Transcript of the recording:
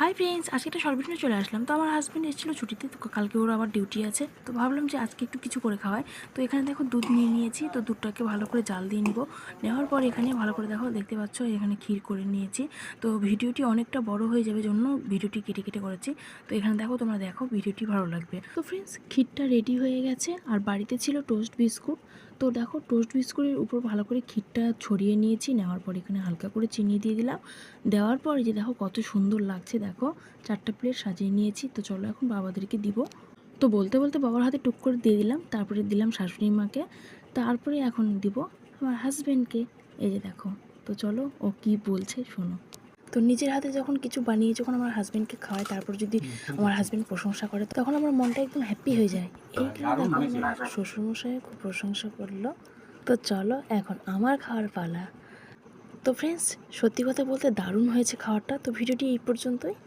Hi friends আজকে একটা সর্বনিম্ন চলে আসলাম। তো আমার হাজব্যান্ড এসেছিল ছুটিতে, তো কালকে ওর আবার ডিউটি আছে। তো ভাবলাম যে আজকে একটু কিছু করে খাওয়াই। তো এখানে দেখো দুধ নিয়ে নিয়েছি, তো দুধটাকে ভালো করে জাল দিয়ে নিব। নেওয়ার পর এখানে ভালো করে দেখো, দেখতে পাচ্ছ, এখানে ক্ষীর করে নিয়েছি। তো ভিডিওটি অনেকটা বড় হয়ে যাবে জন্য ভিডিওটি কেটে কেটে করেছি। তো এখানে দেখো, তোমরা দেখো, ভিডিওটি ভালো লাগবে। তো ফ্রেন্ডস ক্ষীরটা রেডি হয়ে গেছে। আর বাড়িতে ছিল টোস্ট বিস্কুট তো দেখো টোস্ট বিস্কুটের উপর ভালো করে ক্ষীরটা ছড়িয়ে নিয়েছি, নেওয়ার পর এখানে হালকা করে চিনি দিয়ে দিলাম। দেওয়ার পর যে দেখো কত সুন্দর লাগছে, দেখো চারটা প্লেট সাজিয়ে নিয়েছি। তো চলো এখন বাবাদেরকে দিব। তো বলতে বলতে বাবার হাতে টুক করে দিয়ে দিলাম, তারপরে দিলাম শাশুড়ি মাকে। তারপরে এখন দিব আমার হাজব্যান্ডকে এই যে দেখো, তো চলো ও কি বলছে শোনো। তো নিজের হাতে যখন কিছু বানিয়ে যখন আমার হাজব্যান্ডকে খাওয়াই তারপর যদি আমার হাজব্যান্ড প্রশংসা করে তখন আমার মনটা একদম হ্যাপি হয়ে যায়। এই কারণে আমার শ্বশুরমশাই খুব প্রশংসা করল। তো চলো এখন আমার খাওয়ার পালা। তো ফ্রেন্ডস সত্যি কথা বলতে দারুণ হয়েছে খাওয়ারটা। তো ভিডিওটি এই পর্যন্তই।